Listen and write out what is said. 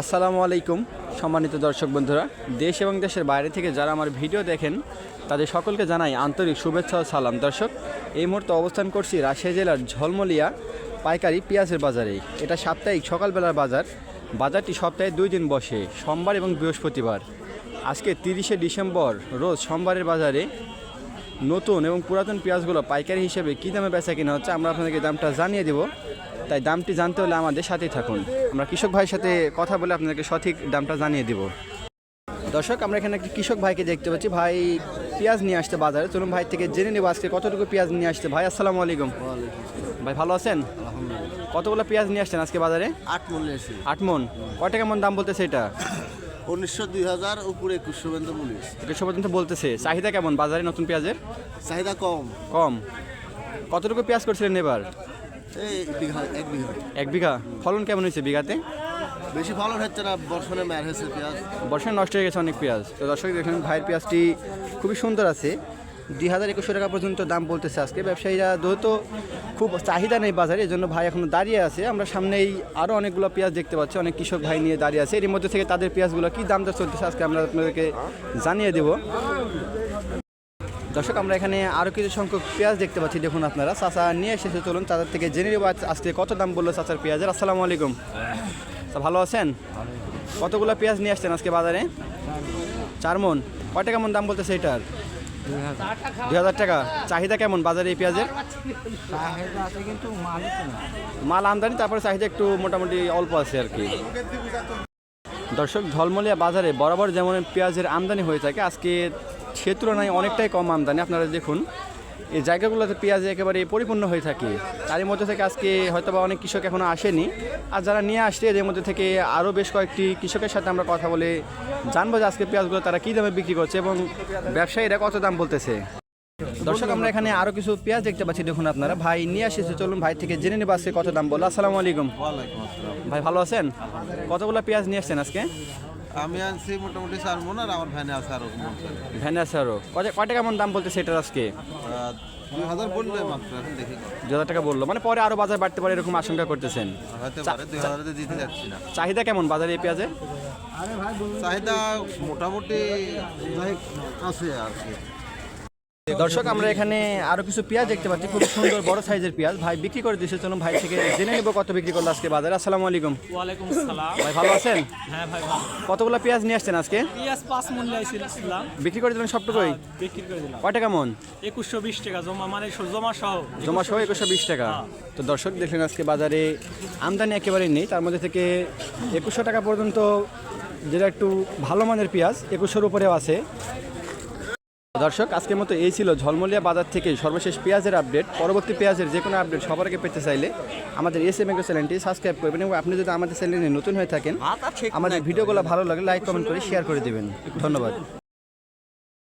আসসালামু আলাইকুম, সম্মানিত দর্শক বন্ধুরা। দেশ এবং দেশের বাইরে থেকে যারা আমার ভিডিও দেখেন, তাদের সকলকে জানাই আন্তরিক শুভেচ্ছা ও সালাম। দর্শক, এই মুহূর্তে অবস্থান করছি রাজশাহী জেলার ঝলমলিয়া পাইকারি পেঁয়াজের বাজারে। এটা সাপ্তাহিক সকালবেলার বাজার। বাজারটি সপ্তাহে দুই দিন বসে, সোমবার এবং বৃহস্পতিবার। আজকে তিরিশে ডিসেম্বর, রোজ সোমবারের বাজারে নতুন এবং পুরাতন পেঁয়াজগুলো পাইকারি হিসেবে কী দামে বেচা কিনা হচ্ছে আমরা আপনাদেরকে দামটা জানিয়ে দেব। তাই দামটি জানতে হলে আমাদের সাথেই থাকুন। আমরা কৃষক ভাইয়ের সাথে কথা বলে আপনাদেরকে সঠিক দামটা জানিয়ে দেব। দর্শক আমরা এখানে একটি কৃষক ভাইকে দেখতে পাচ্ছি। ভাই পেঁয়াজ নিয়ে আসতে বাজারে। চলুন ভাই থেকে জেনে নেব আজকে কতটুকু পেঁয়াজ নিয়ে আসতে ভাই আসসালামু আলাইকুম। ভাই ভালো আছেন? কতগুলো পেঁয়াজ নিয়ে আসছেন আজকে বাজারে? আট এসে আট মন কয় টাকা মন দাম বলতেছে এটা? উনিশশো দুই হাজার উপরে একুশশো পর্যন্ত মূল্য একুশশো পর্যন্ত বলতেছে চাহিদা কেমন? বাজারে নতুন পেঁয়াজের? চাহিদা কম। কম। কতটুকু পেঁয়াজ করছিলেন এবার? এই বিঘা এক বিঘা। এক বিঘা। ফলন কেমন হয়েছে বিঘাতে? বেশি ফলন হচ্ছে না বর্ষণে মার হয়েছে পেঁয়াজ। বর্ষণে নষ্ট হয়ে গেছে অনেক পেঁয়াজ। তো দর্শক দেখলেন ভাইয়ের পেঁয়াজটি খুবই সুন্দর আছে। দুই হাজার একুশশো টাকা পর্যন্ত দাম বলতেছে আজকে। ব্যবসায়ীরা যেহেতু খুব চাহিদা নেই বাজারে এই জন্য ভাই এখন দাঁড়িয়ে আছে। আমরা সামনেই আরও অনেকগুলো পেঁয়াজ দেখতে পাচ্ছি, অনেক কৃষক ভাই নিয়ে দাঁড়িয়ে আছে। এর মধ্যে থেকে তাদের পেঁয়াজগুলো কী দাম দর চলতেছে আজকে আমরা আপনাদেরকে জানিয়ে দেব। দর্শক, আমরা এখানে আরও কিছু সংখ্যক পেঁয়াজ দেখতে পাচ্ছি। দেখুন আপনারা, চাচা নিয়ে এসেছে, চলুন তাদের থেকে জেনে নেব আজকে কত দাম বলল চাচার পেঁয়াজের। আসসালামু আলাইকুম। তা ভালো আছেন? কতগুলো পেঁয়াজ নিয়ে আসছেন আজকে বাজারে? চার মন। কয় টাকা মন দাম বলতেছে এটার? দুই হাজার টাকা। চাহিদা কেমন বাজারে এই পেঁয়াজের? মাল আমদানি, তারপরে চাহিদা একটু মোটামুটি অল্প আছে আর কি। দর্শক, ঝলমলিয়া বাজারে বরাবর যেমন পেঁয়াজের আমদানি হয়ে থাকে, আজকে সে তুলনায় অনেকটাই কম আমদানি। আপনারা দেখুন এই জায়গাগুলোতে পেঁয়াজ একেবারে পরিপূর্ণ হয়ে থাকে। তারই মধ্যে থেকে আজকে হয়তো বা অনেক কৃষক এখনও আসেনি। আর যারা নিয়ে আসছে এদের মধ্যে থেকে আরও বেশ কয়েকটি কৃষকের সাথে আমরা কথা বলে জানব যে আজকে পেঁয়াজগুলো তারা কী দামে বিক্রি করছে এবং ব্যবসায়ীরা কত দাম বলতেছে। দর্শক আমরা এখানে আরও কিছু পেঁয়াজ দেখতে পাচ্ছি। দেখুন আপনারা ভাই নিয়ে আসেছে চলুন ভাই থেকে জেনে নেব আজকে কত দাম বলল আসসালামু আলাইকুম। ভাই ভালো আছেন? কতগুলো পেঁয়াজ নিয়ে আসছেন আজকে? আমি আনছি মোটামুটি চার মন আর আমার ভ্যানে আছে আরও ভ্যানে আছে আরও। কত কয় টাকা দাম বলতে এটার আজকে? দুই হাজার বলল মাত্র এখন দেখি। দু হাজার টাকা বলল। মানে পরে আরও বাজার বাড়তে পারে এরকম আশঙ্কা করতেছেন? দুই হাজারে দিতে যাচ্ছি না। চাহিদা কেমন বাজারে এই পেঁয়াজে চাহিদা মোটামুটি আছে আর কি। দর্শক আমরা এখানে আরও কিছু পেঁয়াজ দেখতে পাচ্ছি। খুব সুন্দর বড় সাইজের পেঁয়াজ। ভাই বিক্রি করে দিয়েছে চলুন ভাই থেকে জেনে নেব কত বিক্রি করল আজকে বাজারে। আসসালামু আলাইকুম। ওয়ালাইকুম ভাই ভালো আছেন? হ্যাঁ ভাই ভালো। কতগুলো পেঁয়াজ নিয়ে আসছেন আজকে? পিঁয়াজ পাঁচ বিক্রি করে দিলেন সবটুকুই? বিক্রি করে দিলাম। কয় টাকা মন? একুশশো বিশ টাকা জমা মানে জমা সহ। জমা সহ একুশশো বিশ টাকা। তো দর্শক দেখলেন আজকে বাজারে আমদানি একেবারেই নেই। তার মধ্যে থেকে একুশশো টাকা পর্যন্ত যেটা একটু ভালো মানের পেঁয়াজ একুশশোর উপরেও আছে। দর্শক আজকের মতো এই ছিল ঝলমলিয়া বাজার থেকে সর্বশেষ পেঁয়াজের আপডেট। পরবর্তী পেঁয়াজের যে কোনো আপডেট সবার আগে পেতে চাইলে আমাদের এস এম এগো চ্যানেলটি সাবস্ক্রাইব করবেন এবং আপনি যদি আমাদের চ্যানেলে নতুন হয়ে থাকেন আমাদের ভিডিওগুলো ভালো লাগে লাইক কমেন্ট করে শেয়ার করে দেবেন। ধন্যবাদ।